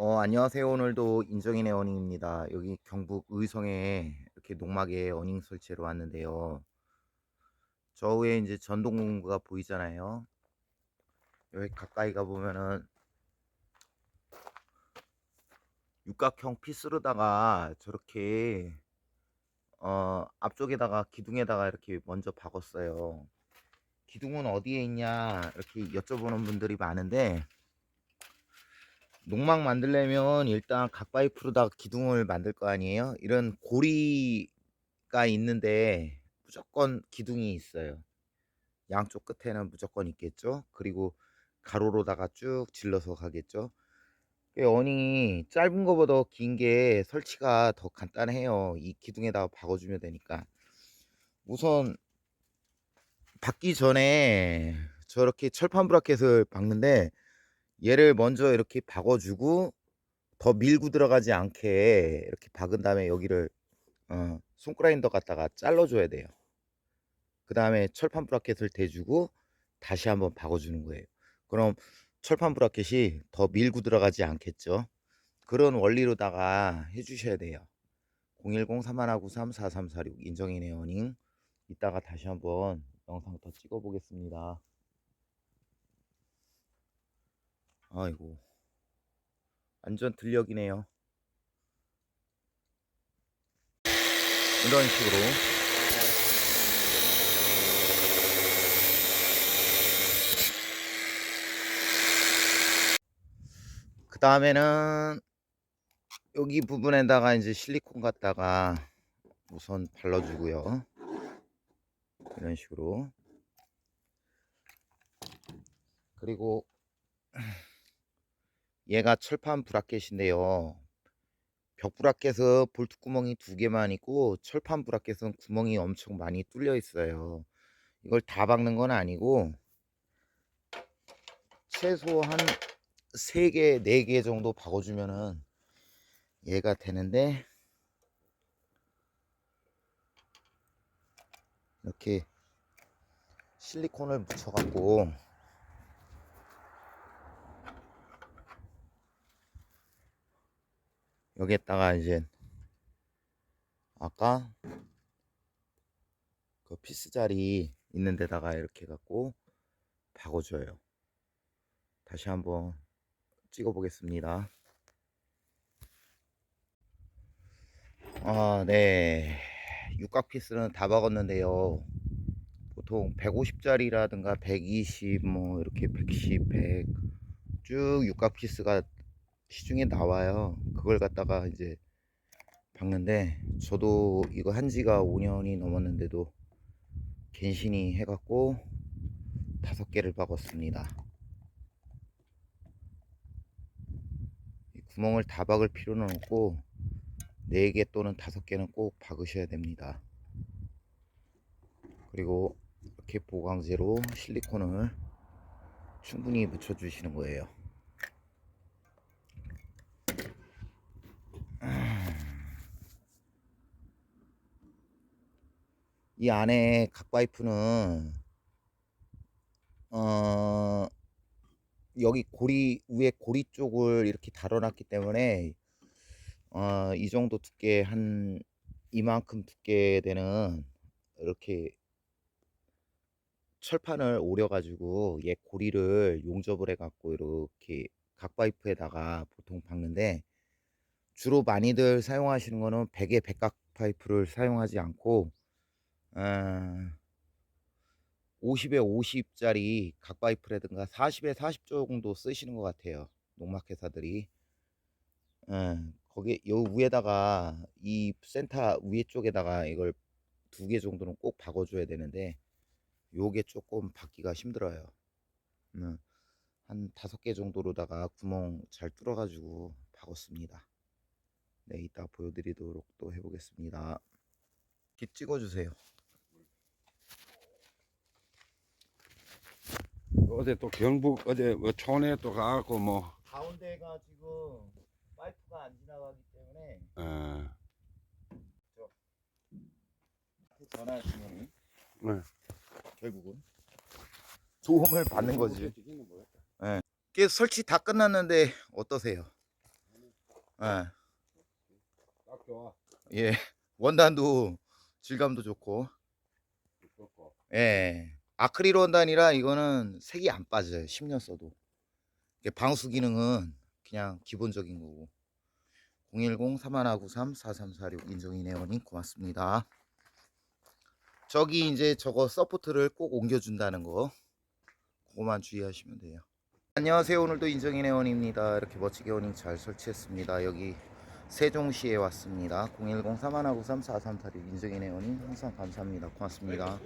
어, 안녕하세요. 오늘도 인정인의 어닝입니다. 여기 경북 의성에 이렇게 농막에 어닝 설치로 왔는데요. 저 위에 이제 전동공구가 보이잖아요. 여기 가까이 가보면은 육각형 피스로다가 저렇게 어, 앞쪽에다가 기둥에다가 이렇게 먼저 박았어요. 기둥은 어디에 있냐 이렇게 여쭤보는 분들이 많은데 농막 만들려면 일단 각파이프로다가 기둥을 만들 거 아니에요? 이런 고리가 있는데 무조건 기둥이 있어요. 양쪽 끝에는 무조건 있겠죠. 그리고 가로로다가 쭉 질러서 가겠죠. 이 어닝이 짧은 것보다 긴 게 설치가 더 간단해요. 이 기둥에다가 박아주면 되니까. 우선 박기 전에 저렇게 철판 브라켓을 박는데 얘를 먼저 이렇게 박아주고 더 밀고 들어가지 않게 이렇게 박은 다음에 여기를 어, 손그라인더 갖다가 잘라줘야 돼요. 그 다음에 철판 브라켓을 대주고 다시 한번 박아주는 거예요. 그럼 철판 브라켓이 더 밀고 들어가지 않겠죠. 그런 원리로다가 해주셔야 돼요. 010-3193-4346 인정이네 어닝 이따가 다시 한번 영상 더 찍어 보겠습니다. 아이고 완전 들녘이네요. 이런 식으로 그 다음에는 여기 부분에다가 이제 실리콘 갖다가 우선 발라주고요. 이런 식으로 그리고 얘가 철판 브라켓인데요. 벽 브라켓은 볼트 구멍이 두 개만 있고 철판 브라켓은 구멍이 엄청 많이 뚫려 있어요. 이걸 다 박는 건 아니고 최소 한 3개, 4개 정도 박아주면은 얘가 되는데 이렇게 실리콘을 묻혀갖고 여기에다가 이제 아까 그 피스 자리 있는 데다가 이렇게 갖고 박아줘요. 다시 한번 찍어 보겠습니다. 아, 네. 육각 피스는 다 박았는데요. 보통 150짜리라든가 120, 뭐 이렇게 110, 100쭉 육각 피스가 시중에 나와요. 그걸 갖다가 이제 박는데 저도 이거 한 지가 5년이 넘었는데도 갠신히 해갖고 다섯 개를 박았습니다. 이 구멍을 다 박을 필요는 없고 4개 또는 5개는 꼭 박으셔야 됩니다. 그리고 이렇게 보강제로 실리콘을 충분히 묻혀주시는 거예요. 이 안에 각파이프는 어 여기 고리 위에 고리 쪽을 이렇게 달아놨기 때문에 어, 이 정도 두께 한 이만큼 두께 되는 이렇게 철판을 오려 가지고 얘 고리를 용접을 해 갖고 이렇게 각파이프에다가 보통 박는데 주로 많이들 사용하시는 거는 100의 백각 파이프를 사용하지 않고 어, 50에 50짜리 각파이프라든가 40에 40 정도 쓰시는 것 같아요. 농막 회사들이. 어, 거기 요 위에다가 이 센터 위에 쪽에다가 이걸 두 개 정도는 꼭 박아줘야 되는데 요게 조금 박기가 힘들어요. 음, 한 다섯 개 정도로다가 구멍 잘 뚫어가지고 박았습니다. 네, 이따 보여드리도록 또 해보겠습니다. 이렇게 찍어주세요. 어제 또 경북 어제 뭐 촌에 또 가갖고 뭐 가운데가 지금 파이프가 안 지나가기 때문에 어, 전화하시면 네. 결국은 도움을 받는 거지. 예. 이게 설치 다 끝났는데 어떠세요? 예. 딱 좋아. 예. 원단도 질감도 좋고. 좋고. 예. 아크릴 원단이라 이거는 색이 안 빠져요. 10년 써도. 방수 기능은 그냥 기본적인 거고. 010-3193-4346 인정이네요님 고맙습니다. 저기 이제 저거 서포트를 꼭 옮겨준다는 거. 그거만 주의하시면 돼요. 안녕하세요. 오늘도 인정이네원입니다. 이렇게 멋지게 어닝 잘 설치했습니다. 여기 세종시에 왔습니다. 010-3193-4346 인정이네원님 항상 감사합니다. 고맙습니다.